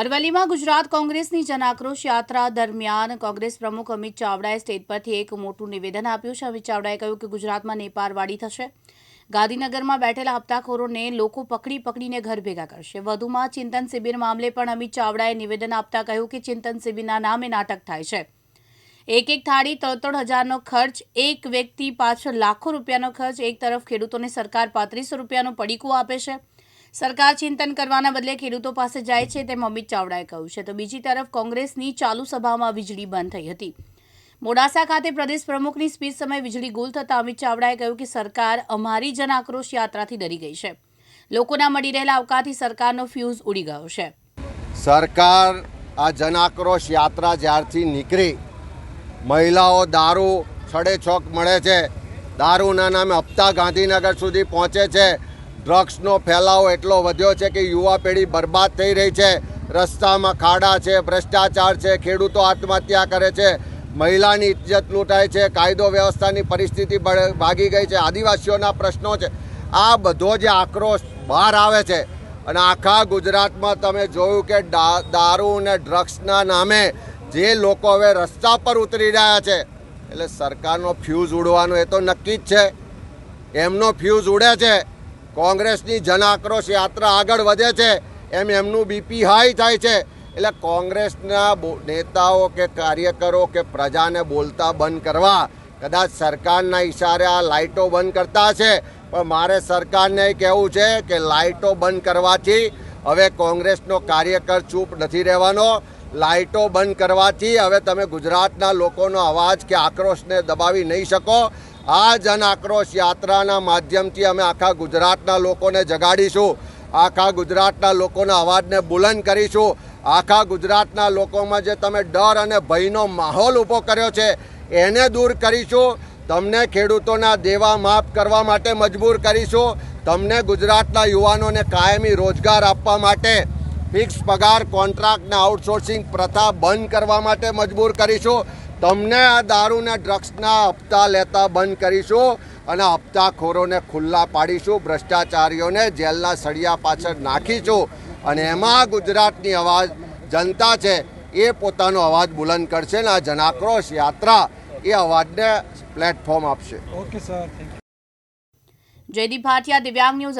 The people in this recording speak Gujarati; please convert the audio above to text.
અરવલ્લીમાં ગુજરાત કોંગ્રેસની જનાક્રોશ યાત્રા દરમિયાન કોંગ્રેસ પ્રમુખ અમિત ચાવડાએ સ્ટેજ પરથી એક મોટું નિવેદન આપ્યું છે. અમિત ચાવડાએ કહ્યું કે ગુજરાતમાં નેપાળવાડી થશે. ગાંધીનગરમાં બેઠેલા હપ્તાખોરોને લોકો પકડી પકડીને ઘર ભેગા કરશે. વધુમાં ચિંતન શિબિર મામલે પણ અમિત ચાવડાએ નિવેદન આપતા કહ્યું કે ચિંતન શિબિરના નામે નાટક થાય છે. એક એક થાળી ત્રણ ત્રણ હજારનો ખર્ચ, એક વ્યક્તિ પાછળ લાખો રૂપિયાનો ખર્ચ, એક તરફ ખેડૂતોને સરકાર પાંત્રીસો રૂપિયાનું પડીકું આપે છે. સરકાર ચિંતન કરવાના બદલે ખેડૂતો પાસે જાય છે તેમ અમિત ચાવડાએ કહ્યું છે. તો બીજી તરફ કોંગ્રેસની ચાલુ સભામાં વીજળી બંધ થઈ હતી. મોડાસા ખાતે પ્રદેશ પ્રમુખની સ્પીચ સમયે વીજળી ગુલ થતાં અમિત ચાવડાએ કહ્યું કે સરકાર અમારી જન આક્રોશ યાત્રાથી ડરી ગઈ છે. લોકોના મળી રહેલા અવકાથી સરકારનો ફ્યુઝ ઉડી ગયો છે. સરકાર આ જનાક્રોશ યાત્રા જ્યારથી નીકળી, મહિલાઓ દારૂ છડે છોક મળે છે. દારૂના નામે હપ્તા ગાંધીનગર સુધી પહોંચે છે. ડ્રગ્સનો ફેલાવો એટલો વધ્યો છે કે યુવા પેઢી બરબાદ થઈ રહી છે. રસ્તામાં ખાડા છે, ભ્રષ્ટાચાર છે, ખેડૂતો આત્મહત્યા કરે છે. મહિલાની ઇજ્જત લૂંટાય છે, કાયદો વ્યવસ્થાની પરિસ્થિતિ ભાગી ગઈ છે. આદિવાસીઓના પ્રશ્નો છે. આ બધો જે આક્રોશ બહાર આવે છે અને આખા ગુજરાતમાં તમે જોયું કે દારૂ અને ડ્રગ્સના નામે જે લોકો હવે રસ્તા પર ઉતરી રહ્યા છે. એટલે સરકારનો ફ્યુઝ ઉડવાનો એ તો નક્કી જ છે. એમનો ફ્યુઝ ઉડે છે. કોંગ્રેસની જન આક્રોશ યાત્રા આગળ વધે છે, એમ એમનું બીપી હાઈ થાય છે. એટલે કોંગ્રેસના નેતાઓ કે કાર્યકરો કે પ્રજાને બોલતા બંધ કરવા, કદાચ સરકારના ઇશારે આ લાઇટો બંધ કરતા છે. પણ મારે સરકારને કહેવું છે કે લાઇટો બંધ કરવાથી હવે કોંગ્રેસનો કાર્યકર ચૂપ નથી રહેવાનો. લાઇટો બંધ કરવાથી હવે તમે ગુજરાતના લોકોનો અવાજ કે આક્રોશને દબાવી નહીં શકો. આ જન આક્રોશ યાત્રાના માધ્યમથી અમે આખા ગુજરાતના લોકોને જગાડીશું, આખા ગુજરાતના લોકોના અવાજને બુલંદ કરીશું, આખા ગુજરાતના લોકોમાં જે તમે ડર અને ભયનો માહોલ ઊભો કર્યો છે, એને દૂર કરીશું, તમને ખેડૂતોના દેવા માફ કરવા માટે મજબૂર કરીશું, તમને ગુજરાતના યુવાનોને કાયમી રોજગાર આપવા માટે ફિક્સ પગાર કોન્ટ્રાક્ટને આઉટસોર્સિંગ પ્રથા બંધ કરવા માટે મજબૂર કરીશું. તમને આ દારૂના ડ્રગ્સના હપ્તા લેતા બંધ કરીશું અને હપ્તાખોરોને ખુલ્લા પાડીશું. ભ્રષ્ટાચારીઓને જેલના સળિયા પાછળ નાખીશું. અને એમાં ગુજરાતની અવાજ જનતા છે એ પોતાનો અવાજ બુલંદ કરશે ને આ જનાક્રોશ યાત્રા એ અવાજને પ્લેટફોર્મ આપશે. ઓકે સર જયદીપ ભાટિયા દિવ્યાંગ ન્યૂઝ